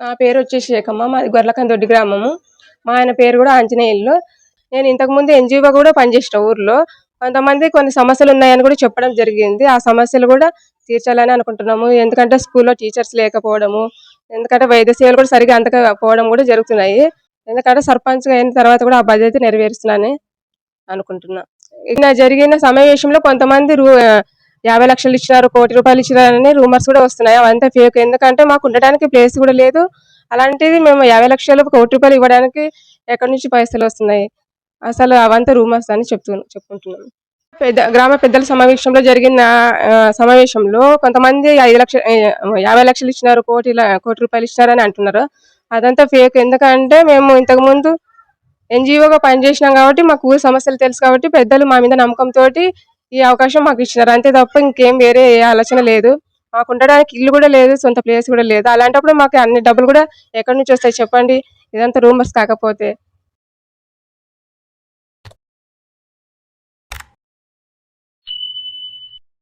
నా పేరు వచ్చేసి శేఖమ్మ మాది గొర్లకందొడ్డి గ్రామము. మా ఆయన పేరు కూడా ఆంజనేయులు నేను ఇంతకు ముందు ఎన్జిఓ కూడా పనిచేసిన ఊర్లో. కొంతమంది కొన్ని సమస్యలు ఉన్నాయని కూడా చెప్పడం జరిగింది. ఆ సమస్యలు కూడా తీర్చాలని అనుకుంటున్నాము. ఎందుకంటే స్కూల్లో టీచర్స్ లేకపోవడము ఎందుకంటే వైద్య సేవలు కూడా సరిగా అంతగా పోవడం కూడా జరుగుతున్నాయి. ఎందుకంటే సర్పంచ్ అయిన తర్వాత కూడా ఆ బాధ్యత నెరవేరుస్తున్నానని అనుకుంటున్నా. ఇక జరిగిన సమావేశంలో కొంతమంది రూ- యాభై లక్షలు ఇచ్చినారు కోటి రూపాయలు ఇచ్చినారని రూమర్స్ కూడా వస్తున్నాయి. అవంతా ఫేక్ ఎందుకంటే మాకు ఉండడానికి ప్లేస్ కూడా లేదు. అలాంటిది మేము యాభై లక్షలు కోటి రూపాయలు ఇవ్వడానికి ఎక్కడి నుంచి పైసలు వస్తున్నాయి? అసలు అవంతా రూమర్స్ అని చెప్తు చెప్పుకుంటున్నాను పెద్ద గ్రామ పెద్దల సమావేశంలో జరిగిన సమావేశంలో కొంతమంది ఐదు లక్షలు యాభై లక్షలు ఇచ్చినారు కోటి కోటి రూపాయలు ఇచ్చినారని అంటున్నారు. అదంతా ఫేక్ ఎందుకంటే మేము ఇంతకు ముందు ఎన్జిఓగా పనిచేసినాం కాబట్టి మాకు ఊరి సమస్యలు తెలుసు కాబట్టి పెద్దలు మా మీద నమ్మకంతో ఈ అవకాశం మాకు ఇచ్చినారు. అంతే తప్ప ఇంకేం వేరే ఏ ఆలోచన లేదు. మాకు ఉండడానికి ఇల్లు కూడా లేదు సొంత ప్లేస్ కూడా లేదు. అలాంటప్పుడు మాకు అన్ని డబ్బులు కూడా ఎక్కడి నుంచి వస్తాయి చెప్పండి. ఇదంతా రూమర్స్ కాకపోతే.